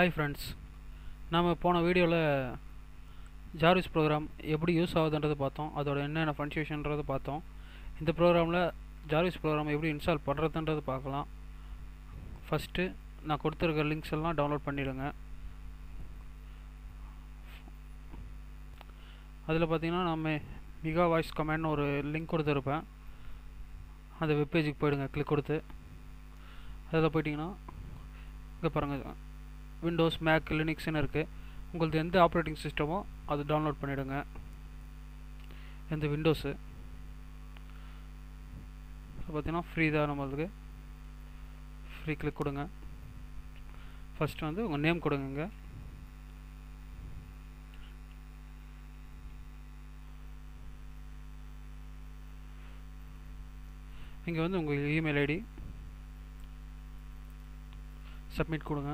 Hi friends நம்ம போன வீடியோவில் ஜார்விஸ் ப்ரோக்ராம் எப்படி யூஸ் ஆகுதுன்றது பார்த்தோம். அதோட என்னென்ன ஃபங்க்ஷன்ன்றதை பார்த்தோம். இந்த ப்ரோக்ராமில் ஜார்விஸ் ப்ரோக்ராம் எப்படி இன்ஸ்டால் பண்ணுறதுன்றது பார்க்கலாம். ஃபஸ்ட்டு நான் கொடுத்துருக்க லிங்க்ஸ் எல்லாம் டவுன்லோட் பண்ணிவிடுங்க அதில் பார்த்தீங்கன்னா நம்ம மிகா வாய்ஸ் கமெண்ட்னு ஒரு லிங்க் கொடுத்துருப்பேன். அந்த வெப்பேஜுக்கு போயிடுங்க கிளிக் கொடுத்து. அதில் போயிட்டிங்கன்னா இங்கே பாருங்கள் விண்டோஸ் மேக் லினிக்ஸ்னு இருக்குது உங்களது எந்த ஆப்ரேட்டிங் சிஸ்டமோ அது டவுன்லோட் பண்ணிவிடுங்க எந்த விண்டோஸு பார்த்தீங்கன்னா ஃப்ரீ தான் நம்மளுக்கு. ஃப்ரீ கிளிக் கொடுங்க. ஃபஸ்ட்டு வந்து உங்கள் நேம் கொடுங்க இங்கே இங்கே வந்து உங்கள் இமெயில் ஐடி சப்மிட் கொடுங்க.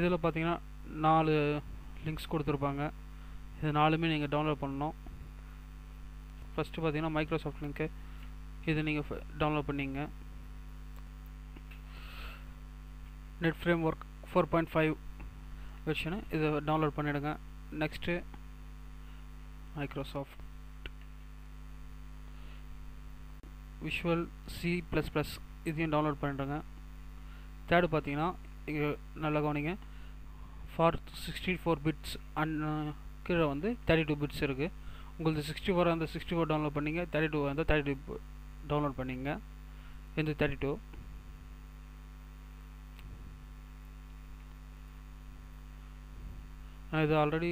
இதில் பார்த்தீங்கன்னா நாலு லிங்க்ஸ் கொடுத்துருப்பாங்க. இது நாலுமே நீங்கள் டவுன்லோட் பண்ணணும். ஃபஸ்ட்டு பார்த்தீங்கன்னா மைக்ரோசாஃப்ட் லிங்க்கு. இது நீங்கள் டவுன்லோட் பண்ணிங்க. Net framework four point five version இதை டவுன்லோட் பண்ணிவிடுங்க next Microsoft visual C plus plus இதையும் டவுன்லோட் பண்ணிவிடுங்க தேர்டு பார்த்தீங்கன்னா இங்கே நல்லா கவனிங்க. For sixty four bits and கீழே வந்து தேர்ட்டி டூ பிட்ஸ் இருக்குது உங்களுக்கு சிக்ஸ்டி ஃபோர் அந்த சிக்ஸ்டி ஃபோர் டவுன்லோட் பண்ணிங்க. தேர்ட்டி டூ வந்து தேர்ட்டி டூ டவுன்லோட் பண்ணிங்க. இந்த தேர்ட்டி டூ நான் இது ஆல்ரெடி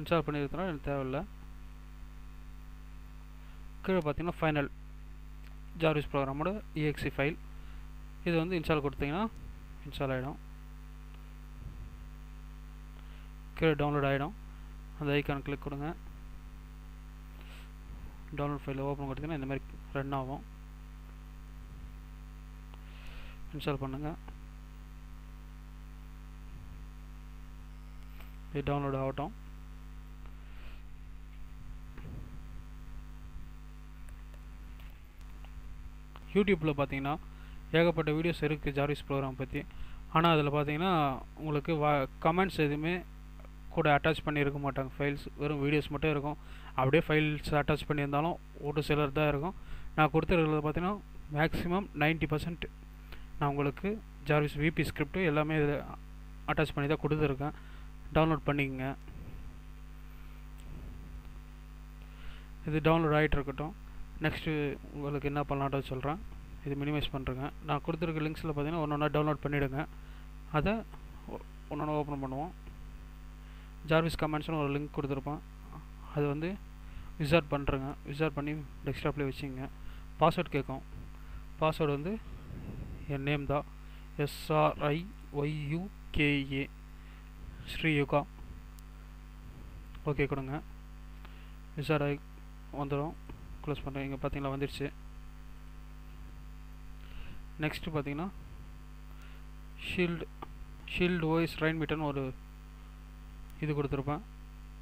இன்ஸ்டால் பண்ணியிருக்கிறேன் எனக்கு தேவையில்லை. கீழே பார்த்தீங்கன்னா ஃபைனல் ஜார்விஸ் ப்ரோக்ராமோட இஎக்ஸி ஃபைல் இது வந்து இன்ஸ்டால் கொடுத்தீங்கன்னா இன்ஸ்டால் ஆகிடும் கீழே டவுன்லோட் ஆகிடும் அந்த ஐக்கான் கிளிக் கொடுங்க. டவுன்லோட் ஃபைலில் ஓப்பன் கொடுத்தீங்கன்னா இந்த மாதிரி ரன் ஆகும். இன்ஸ்டால் பண்ணுங்கள் இது டவுன்லோட் ஆகட்டும். யூடியூப்பில் பார்த்தீங்கன்னா ஏகப்பட்ட வீடியோஸ் இருக்குது ஜாரிஸ் ப்ரோக்ராம் பற்றி ஆனால் அதில் பார்த்தீங்கன்னா உங்களுக்கு வா கமெண்ட்ஸ் எதுவுமே கூட அட்டாச் பண்ணியிருக்க மாட்டாங்க. ஃபைல்ஸ் வெறும் வீடியோஸ் மட்டும் இருக்கும். அப்படியே ஃபைல்ஸ் அட்டாச் பண்ணியிருந்தாலும் ஒரு சிலர் தான் இருக்கும். நான் கொடுத்துருக்கிறது பார்த்தீங்கன்னா மேக்ஸிமம் நைன்ட்டி பர்சன்ட் நான் உங்களுக்கு ஜார்விஸ் விபி ஸ்கிரிப்ட்டு எல்லாமே இதில் அட்டாச் பண்ணி தான் கொடுத்துருக்கேன். டவுன்லோட் பண்ணிக்கங்க. இது டவுன்லோட் ஆகிட்டு இருக்கட்டும். நெக்ஸ்ட்டு உங்களுக்கு என்ன பண்ணலான்ட்டு சொல்கிறேன் இது மினிமைஸ் பண்ணுறேங்க நான் கொடுத்துருக்க லிங்க்ஸில் பார்த்தீங்கன்னா ஒன்று ஒன்றா டவுன்லோட் பண்ணிவிடுங்க அதை ஒன்று ஒன்று ஓப்பன் பண்ணுவோம். ஜார்விஸ் கமெண்ட்ஸ்னு ஒரு லிங்க் கொடுத்துருப்போம் அது வந்து விசார்ட் பண்ணுறேங்க விசார்ட் பண்ணி டெஸ்க்டாப்லேயே வச்சுங்க பாஸ்வேர்ட் கேட்கும். பாஸ்வேர்டு வந்து என் நேம் தான். எஸ்ஆர்ஐ ஒய்யூகேஏ ஸ்ரீயுகா ஓகே கொடுங்க. விசார்ட் வந்துடும் க்ளோஸ் பண்ணுறேன் இங்கே பார்த்தீங்களா வந்துடுச்சு நெக்ஸ்ட்டு பார்த்தீங்கன்னா ஷீல்டு ஷீல்டு ஓஎஸ் ரைன் மீட்டர்னு ஒரு இது கொடுத்துருப்பேன்.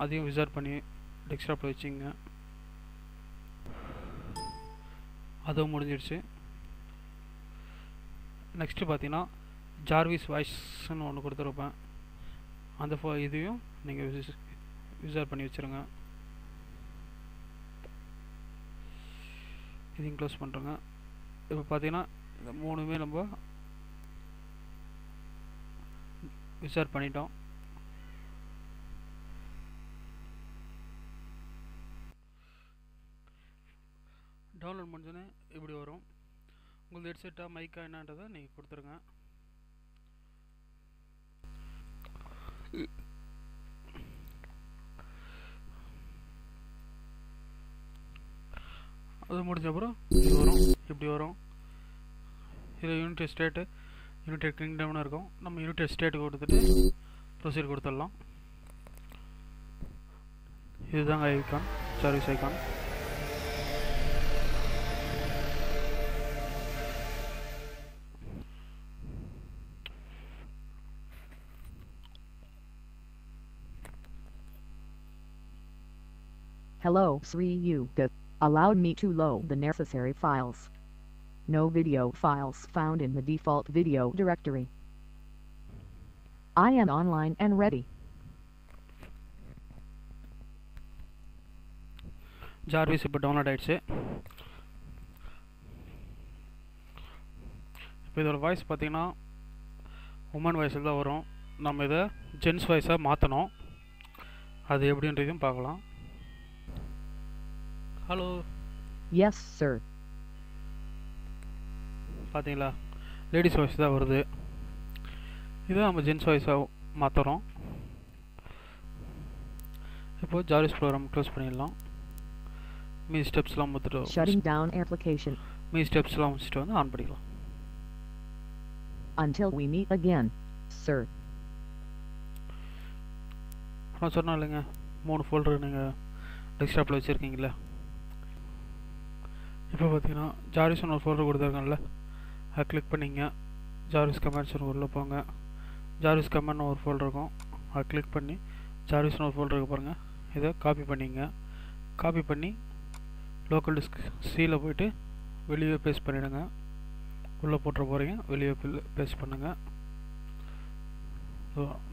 அதையும் விசார்ட் பண்ணி டெஸ்க்டாப்பில் வச்சுங்க. அதுவும் முடிஞ்சிடுச்சு. நெக்ஸ்ட்டு பார்த்தீங்கன்னா ஜார்விஸ் வாய்ஸ்ன்னு ஒன்று கொடுத்துருப்பேன். அந்த ஃபோ இதையும் நீங்கள் விசார் பண்ணி வச்சுருங்க. இதையும் க்ளோஸ் பண்ணுறோங்க இப்போ பார்த்தீங்கன்னா இந்த மூணுமே நம்ம விசார் பண்ணிட்டோம். டவுன்லோட் பண்ணிச்சோன்னே இப்படி வரும். உங்களுக்கு ஹெட்செட்டாக மைக்கா என்னன்றதை நீங்கள் கொடுத்துருங்க. அது முடிஞ்ச அப்புறம் இது வரும் இப்படி வரும். இது யூனிட் ஸ்டேட்டு யுனைடெட் கிங்டம்னு இருக்கும். நம்ம யுனைடெட் ஸ்டேட்டுக்கு கொடுத்துட்டு ப்ரொசீட் கொடுத்துடலாம். இதுதாங்க icon service icon Hello, Sri Yuga. Allowed me to load the necessary files. No video files found in the default video directory. I am online and ready. Jarvis இப்போ download ஆயிடுச்சு இப்போ இதோட voice பார்த்தீங்கன்னா woman வாய்ஸில் தான் வரும் நம்ம இதை ஜென்ஸ் வாய்ஸாக மாற்றணும் அது எப்படின்றதையும் பார்க்கலாம் ஹலோ Yes, sir. பார்த்தீங்களா லேடிஸ் வாய்ஸ் தான் வருது. இதை நம்ம ஜென்ஸ் வாய்ஸாக மாற்றுறோம் இப்போது ஜாரிஸ் ப்ரோக்ராம் க்ளோஸ் பண்ணிடலாம். மீ ஸ்டெப்ஸ்லாம் பார்த்துட்டு Shutting down application. மீ ஸ்டெப்ஸ்லாம் வச்சுட்டு வந்து ஆன் பண்ணிக்கலாம். Until we meet again, sir. நான் சொன்னேன் இல்லைங்க. மூணு ஃபோல்டர் நீங்கள் டெஸ்க்டாப்பில் வச்சுருக்கீங்களா இப்போ பார்த்தீங்கன்னா ஜாரிஸ்னு ஒரு ஃபோல்டர் கொடுத்துருக்கேன்ல அதை கிளிக் பண்ணிங்க. ஜாரிஸ் கமெண்ட்ஸ்னு உள்ளே போங்க. ஜாரிஸ் கமெண்ட் ஒரு ஃபோல்டர் இருக்கும். அதை கிளிக் பண்ணி ஜாரிஸ்னு ஒரு ஃபோல்டருக்கு பாருங்கள் இதை காப்பி பண்ணிங்க. காப்பி பண்ணி லோக்கல் டிஸ்க் சியில் போயிட்டு வெளியே பேஸ்ட் பண்ணிவிடுங்க உள்ளே போட்டுற போகிறீங்க வெளியே பேஸ்ட் பண்ணுங்கள்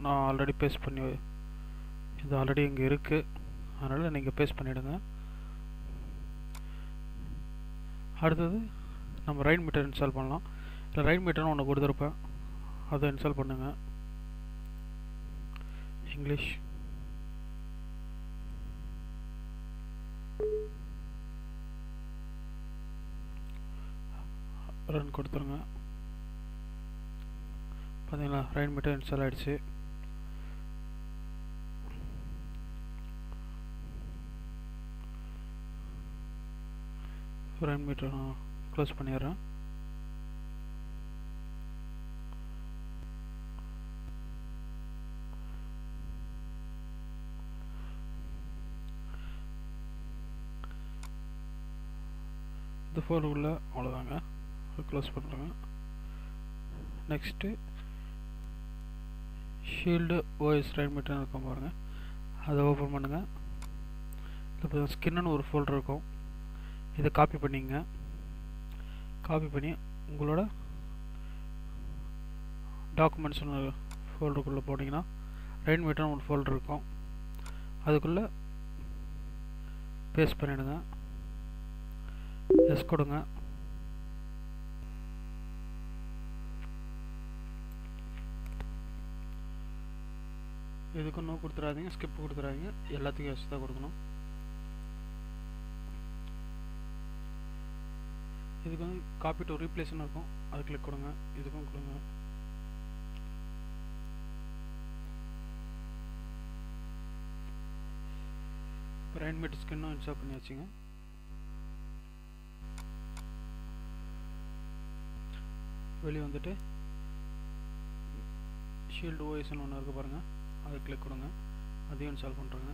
நான் ஆல்ரெடி பேஸ்ட் பண்ணி இது ஆல்ரெடி இங்கே இருக்குது அதனால் நீங்கள் பேஸ்ட் பண்ணிவிடுங்க அடுத்தது நம்ம ரைட் மீட்டர் இன்ஸ்டால் பண்ணலாம். இல்லை ரைட் மீட்டர்னு ஒன்று கொடுத்துருப்பேன் அதை இன்ஸ்டால் பண்ணுங்கள் இங்கிலீஷ் ரன் கொடுத்துருங்க. பார்த்தீங்களா ரைட் மீட்டர் இன்ஸ்டால் ஆகிடுச்சு ரன் மீட்டர் நான் க்ளோஸ் பண்ணிடுறேன். இந்த ஃபோல்டருக்குள்ளே அவ்வளோதாங்க க்ளோஸ் பண்ணுறேங்க நெக்ஸ்ட்டு ஷீல்டு ஓஎஸ் ரைட் மீட்டர்னு இருக்கும் பாருங்கள் அதை ஓப்பன் பண்ணுங்கள் இப்போ ஸ்கின்னு ஒரு ஃபோல்டர் இருக்கும். இதை காப்பி பண்ணிங்க. காப்பி பண்ணி உங்களோட டாக்குமெண்ட்ஸ் ஒன்று ஃபோல்டருக்குள்ளே போட்டிங்கன்னா ரெயின் மீட்டர்னு ஒரு ஃபோல்டர் இருக்கும். அதுக்குள்ளே பேஸ்ட் பண்ணிவிடுங்க எஸ் கொடுங்க. எதுக்கும் நோ கொடுத்துடாதீங்க ஸ்கிப் கொடுத்துடாதீங்க எல்லாத்துக்கும் எஸ் தான் கொடுக்கணும். இதுக்கு வந்து காப்பி டு ரீப்ளேஸ்னு இருக்கும். அது கிளிக் கொடுங்க. இதுக்கும் கொடுங்க. இப்போ ரைன்மேட் ஸ்கின்னும் இன்ஸ்டால் பண்ணி வச்சுங்க. வெளியே வந்துட்டு ஷீல்டு ஓஎஸ்ன்னு ஒன்று இருக்குது பாருங்கள் அதை கிளிக் கொடுங்க. அதையும் இன்ஸ்டால் பண்ணுறேங்க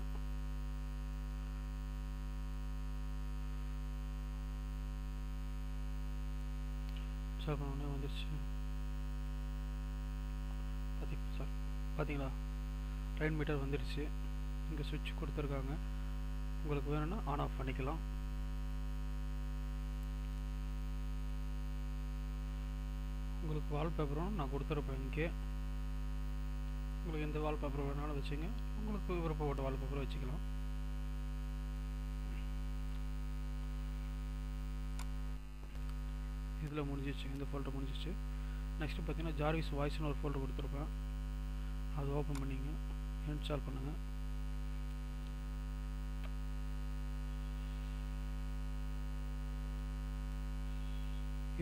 இன்ஸ்டால் பண்ண வந்துருச்சு. பார்த்தி சார் பார்த்தீங்களா ரெயின் மீட்டர் வந்துடுச்சு இங்கே சுவிட்ச் கொடுத்துருக்காங்க. உங்களுக்கு வேணும்னா ஆன் ஆஃப் பண்ணிக்கலாம். உங்களுக்கு வால்பேப்பரும் நான் கொடுத்துருப்பேன் இங்கே. உங்களுக்கு எந்த வால்பேப்பர் வேணாலும் வச்சுங்க. உங்களுக்கு விருப்பப்பட்ட வால்பேப்பரை வச்சுக்கலாம். இதில் முடிஞ்சிச்சு இந்த ஃபோல்டர் முடிஞ்சிச்சு. நெக்ஸ்ட்டு பார்த்தீங்கன்னா ஜார்விஸ் வாய்ஸ்னு ஒரு ஃபோல்டர் கொடுத்துருப்பேன். அது ஓப்பன் பண்ணிங்க. இன்ஸ்டால் பண்ணுங்கள்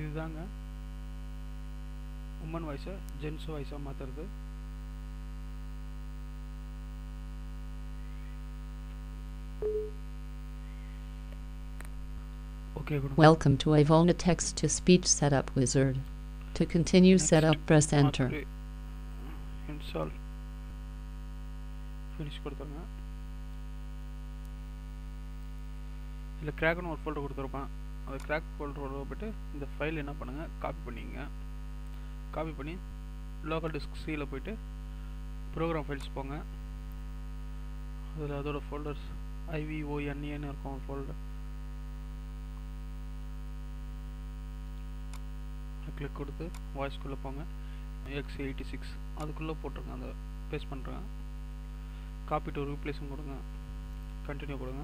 இதுதாங்க. உமன் வாய்ஸை ஜென்ஸ் வாய்ஸாக மாற்றுறது Welcome to Ivona Text to Speech Setup Wizard. To continue Next. setup, press enter. Install finish கொடுத்துருங்க இதில் கிராக்னு ஒரு ஃபோல்டர் கொடுத்துருப்பேன் அந்த கிராக் ஃபோல்டர் போய்ட்டு இந்த ஃபைல் என்ன பண்ணுங்கள் காப்பி பண்ணிங்க காப்பி பண்ணி லோக்கல் டிஸ்க் சியில் போயிட்டு ப்ரோக்ராம் ஃபைல்ஸ் போங்க அதில் அதோட ஃபோல்டர்ஸ் ஐவிஓஎன்ஏன்னு இருக்கும் ஃபோல்டர் கிளிக் கொடுத்து வாய்ஸ்குள்ளே போங்க. எக்ஸ் எயிட்டி சிக்ஸ் அதுக்குள்ளே போட்டிருங்க. அந்த பேஸ்ட் பண்ணுறேன் காப்பி டு ரீப்ளேஸும் கொடுங்க கண்டினியூ கொடுங்க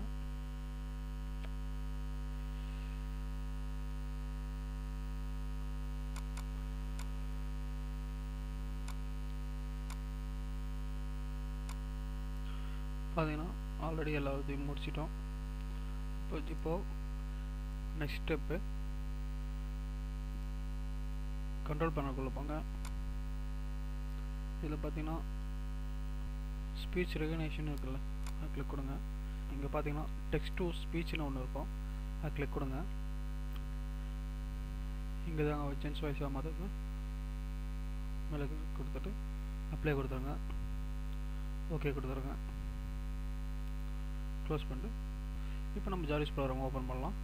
பார்த்தீங்கன்னா ஆல்ரெடி எல்லாத்தையும் முடிச்சிட்டோம். இப்போ இப்போது நெக்ஸ்ட் ஸ்டெப்பு கண்ட்ரோல் பேனலுக்குள்ளே போங்க. இதில் பார்த்தீங்கன்னா ஸ்பீச் ரெகனேஷன் இருக்குல்ல அது கிளிக் கொடுங்க. இங்கே பார்த்தீங்கன்னா டெக்ஸ்ட் டு ஸ்பீச்னு ஒன்று இருக்கும் அது கிளிக் கொடுங்க. இங்கே தான் ஜென்ஸ் வாய்ஸாக மாதிரி மேலே கொடுத்துட்டு அப்ளை கொடுத்துருங்க. ஓகே கொடுத்துருங்க. க்ளோஸ் பண்ணிட்டு இப்போ நம்ம ஜாலிஸ் ப்ரோக்ராம் ஓப்பன் பண்ணலாம்.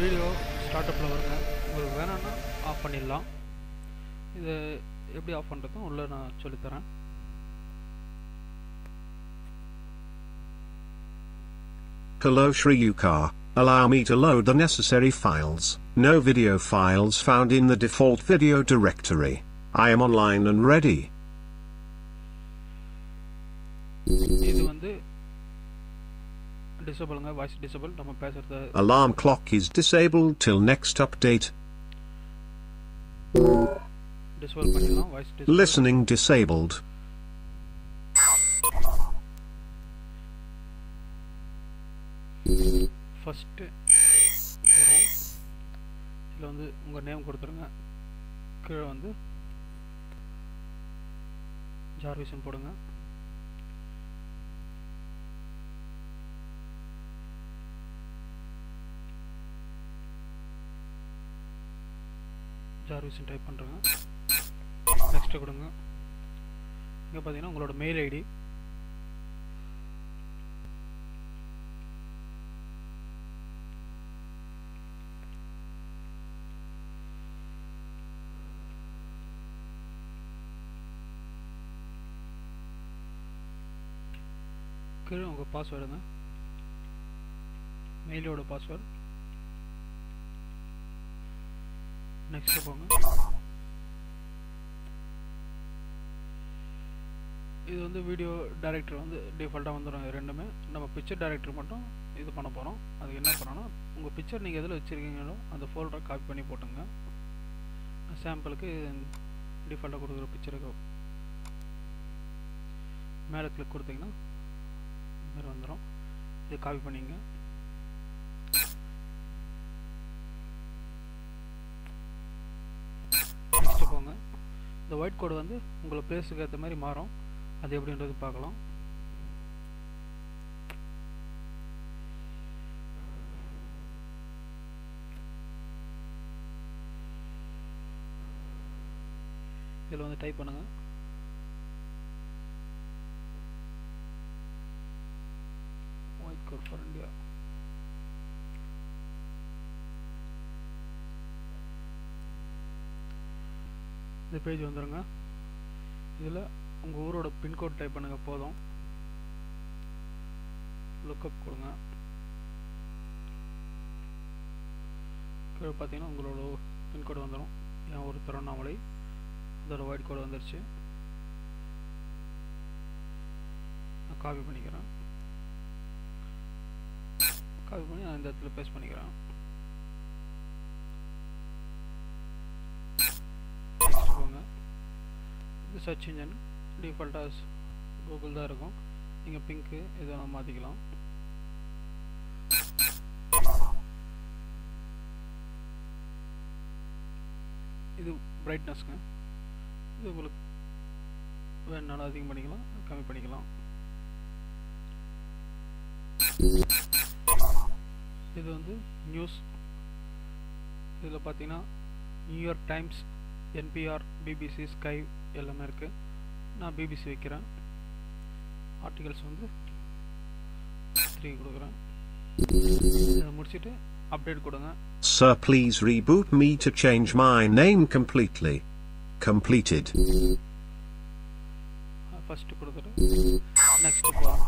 வீடியோ ஸ்டார்ட் அப்பில் வருங்க உங்களுக்கு வேணும்னா ஆஃப் பண்ணிடலாம் இது எப்படி ஆஃப் பண்ணுறதும் உள்ளே நான் சொல்லித்தரேன் Hello Sri Yukar, allow me to load the necessary files. No video files found in the default video directory. I am online and ready. இது வந்து டிசபிளுங்க வாய்ஸ் டிசபிள் நம்ம பேசுகிறத Alarm clock is disabled till next update. Disable பண்ணிடலாம் voice disable Listening disabled. First வரும் இதில் வந்து உங்கள் name கொடுத்துருங்க கீழே வந்து ஜார்விசன் போடுங்க ஜார்விஸ்ன்னு டைப் பண்ணுறேங்க நெக்ஸ்ட்டு கொடுங்க. இங்கே பார்த்தீங்கன்னா உங்களோட மெயில் ஐடி கீழே உங்கள் பாஸ்வேர்டுங்க மெயிலோட பாஸ்வேர்டு நெக்ஸ்ட் போங்க. இது வந்து வீடியோ டைரக்டர் வந்து டிஃபால்ட்டாக வந்துடும் ரெண்டுமே. நம்ம பிக்சர் டைரக்டர் மட்டும் இது பண்ண போகிறோம் அதுக்கு என்ன பண்ணோன்னா உங்கள் பிக்சர் நீங்கள் எதில் வச்சுருக்கீங்களோ அந்த ஃபோல்டரை காப்பி பண்ணி போட்டுங்க. சாம்பிளுக்கு டிஃபால்ட்டாக கொடுக்குற பிக்சருக்கு மேலே கிளிக் கொடுத்தீங்கன்னா இந்த வந்துடும் இது காப்பி பண்ணிங்க நெக்ஸ்ட் போங்க இந்த ஒயிட் கோடு வந்து உங்களை பிளேஸுக்கு ஏற்ற மாதிரி மாறும். அது எப்படின்றது பார்க்கலாம். இதில் வந்து டைப் பண்ணுங்க. ஒயிட் கோட் ஃபார் இந்தியா இந்த பேஜ் வந்துடுங்க இதில் உங்கள் ஊரோட பின்கோட் டைப் பண்ணுங்கள் போதும். லுக்கப் கொடுங்க. கீழே பார்த்தீங்கன்னா உங்களோட பின்கோடு வந்துடும் என் ஒரு திருவண்ணாமலை அதோட ஒயிட் கோடு வந்துருச்சு. நான் காப்பி பண்ணிக்கிறேன். காப்பி பண்ணி நான் இந்த இடத்துல பேஸ்ட் பண்ணிக்கிறேன் Next போங்க இது சர்ச் இன்ஜின் டிஃபால்ட்டாக கூகுள் தான் இருக்கும். நீங்கள் பிங்க்கு இதை மாற்றிக்கலாம் இது பிரைட்னஸ்ங்க இது உங்களுக்கு வேணுனாலும் அதிகம் பண்ணிக்கலாம் கம்மி பண்ணிக்கலாம். இது வந்து நியூஸ் இதில் பார்த்தீங்கன்னா New York Times NPR BBC Sky எல்லாமே இருக்குது நான் பிபிசி வைக்கிறேன். ஆர்டிகல்ஸ் வந்து த்ரீ கொடுக்குறேன். இதை முடிச்சுட்டு அப்டேட் கொடுங்க. Sir, please reboot me to change my name completely. Completed. First கொடுத்துட்டு நெக்ஸ்ட்டு போகலாம்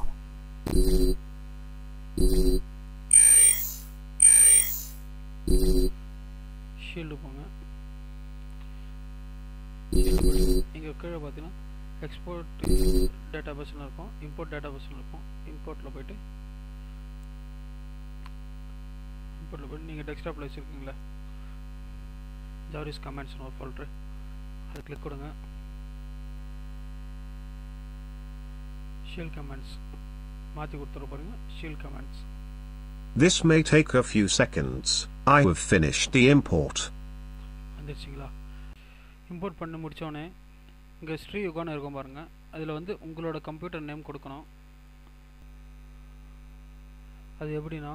ஷீல்டு போங்க கீழே பார்த்தீங்கன்னா எக்ஸ்போர்ட் டேட்டா பேஸ்னு இருக்கும் இம்போர்ட் டேட்டா பேஸ்னு இருக்கும். இம்போர்ட்டில் போயிட்டு இம்போர்ட்டில் போயிட்டு நீங்கள் டெஸ்க்டாப்பில் வச்சுருக்கீங்களா? ஜாரிஸ் கமெண்ட்ஸ்னு ஒரு ஃபோல்ட்ரு அதை கிளிக் கொடுங்க. ஷீல் கமெண்ட்ஸ் மாற்றி கொடுத்துட பாருங்க. Sheel comments This may take a few seconds. I have finished the import. வந்துருச்சுங்களா? இம்போர்ட் பண்ணி முடித்தோடனே இங்கே ஸ்ரீ யுகான்னு இருக்கும் பாருங்கள் அதில் வந்து உங்களோட கம்ப்யூட்டர் நேம் கொடுக்கணும். அது எப்படின்னா?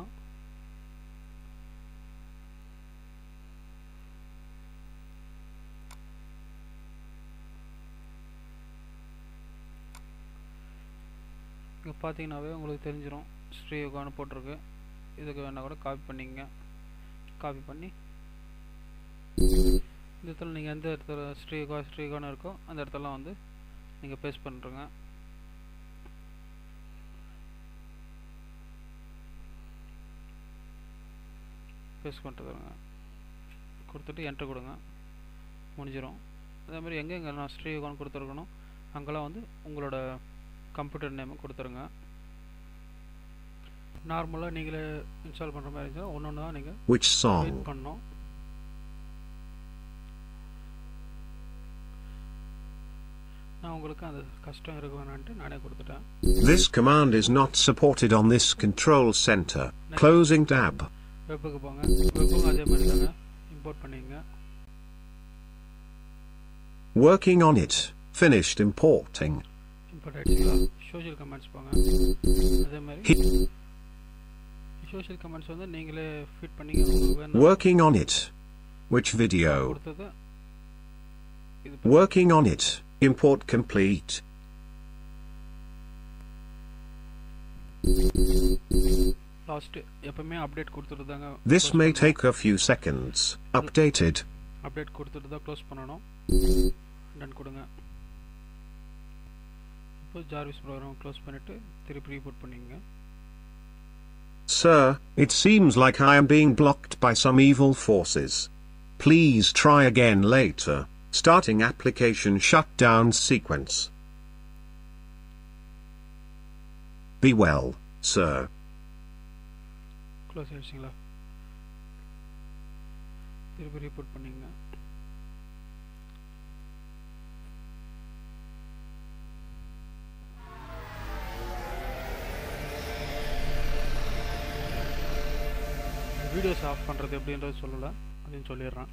இங்கே பார்த்தீங்கன்னாவே உங்களுக்கு தெரிஞ்சிடும் ஸ்ரீ யுகான்னு போட்டிருக்கு. இதுக்கு வேணால் கூட காப்பி பண்ணிக்கங்க. காப்பி பண்ணி இந்த இடத்துல நீங்கள் எந்த இடத்துல ஸ்ரீகா ஸ்ரீகான்னு இருக்கோ அந்த இடத்துல வந்து நீங்கள் பேஸ்ட் பண்ணுறங்க பேஸ்ட் பண்ணுறதுங்க கொடுத்துட்டு என்ட்ரு கொடுங்க. முடிஞ்சிடும் அதே மாதிரி எங்கெங்கே நான் ஸ்ரீகான் கொடுத்துருக்கணும் அங்கெல்லாம் வந்து உங்களோட கம்ப்யூட்டர் நேமை கொடுத்துருங்க. நார்மலாக நீங்களே இன்ஸ்டால் பண்ணுற மாதிரி இருந்துச்சுன்னா ஒன்று ஒன்று தான் நீங்கள் Which This command is not supported on this control center. Closing tab. Working on it. Finished importing. Working on it. Which video? Working on it. Import complete. Last எப்பவுமே அப்டேட் கொடுத்துட்டு தாங்க This may take a few seconds. Updated. Update கொடுத்துட்டு தான் close பண்ணணும் ton கொடுங்க இப்போ Jarvis program close பண்ணிவிட்டு திருப்பி ரீபோர்ட் பண்ணிக்கங்க Sir, it seems like I am being blocked by some evil forces. Please try again later. Starting application shutdown sequence. Be well, sir. Close ஆயிடுச்சுங்களா திருப்பி report பண்ணிக்கங்க videos of பண்ணுறது எப்படின்றது சொல்லலை அப்படின்னு சொல்லிடுறேன்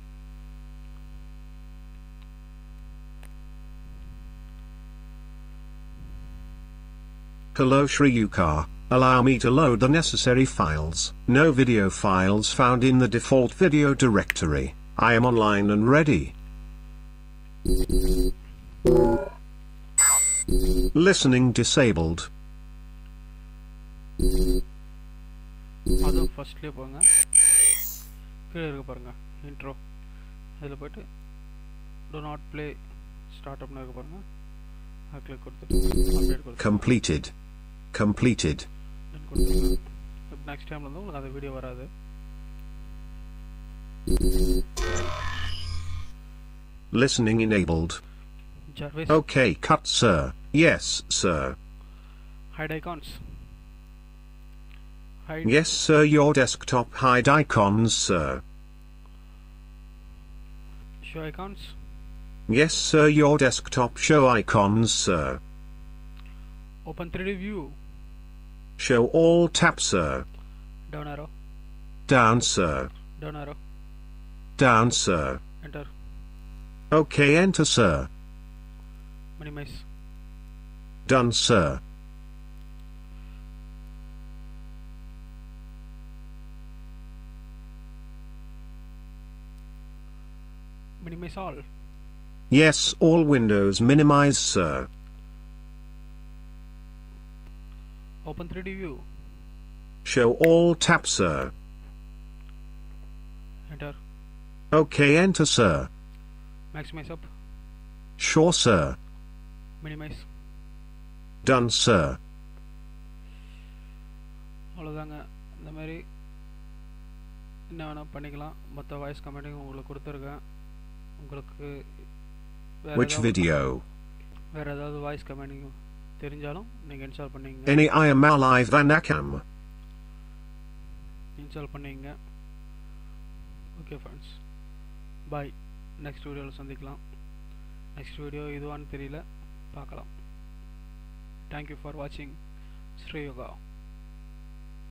Hello Shri Yukar, allow me to load the necessary files. No video files found in the default video directory. I am online and ready. Listening disabled. அதுவும் ஃபர்ஸ்ட்லேயே போங்க கீழே இருக்க பாருங்க இன்ட்ரோ அதில் போயிட்டு do நாட் ப்ளே ஸ்டார்ட் அப்னு இருக்க பாருங்க அது கிளிக் கொடுத்துட்டு அப்டேட் கொடுத்து Completed. Completed. கொடுத்துருங்க நெக்ஸ்ட் டைம்ல வந்து உங்களுக்கு அந்த வீடியோ வராது Listening enabled. Jarvis Okay, cut sir. Yes, sir. Hide icons hide Yes, sir, your desktop hide icons, sir. Show icons Yes, sir, your desktop show icons, sir. Open three D view Show all tap, sir. Down arrow. Down, sir. Down arrow. Down, sir. Enter. OK, enter, sir. Minimize. Done, sir. Minimize all. Yes, all windows minimize, sir. Open three D view Show all tab, sir. Enter Okay, enter, sir. Maximise up Sure, sir. Minimise Done, sir. அவ்வளோதாங்க இந்த மாதிரி என்ன வேணால் பண்ணிக்கலாம் மற்ற voice கமெண்ட்டையும் உங்களுக்கு கொடுத்துருக்கேன் உங்களுக்கு வேற Which ஏதாவது- video? வேறு ஏதாவது வாய்ஸ் கமெண்டிங் தெரிஞ்சாலும் நீங்கள் இன்ஸ்டால் பண்ணிங்க Any I am alive vanakam. Install பண்ணிங்க ஓகே ஃப்ரெண்ட்ஸ் பாய் நெக்ஸ்ட் வீடியோவில் சந்திக்கலாம். நெக்ஸ்ட் வீடியோ இதுவான்னு தெரியல. பார்க்கலாம். தேங்க்யூ ஃபார் வாட்சிங் ஸ்ரீயோகா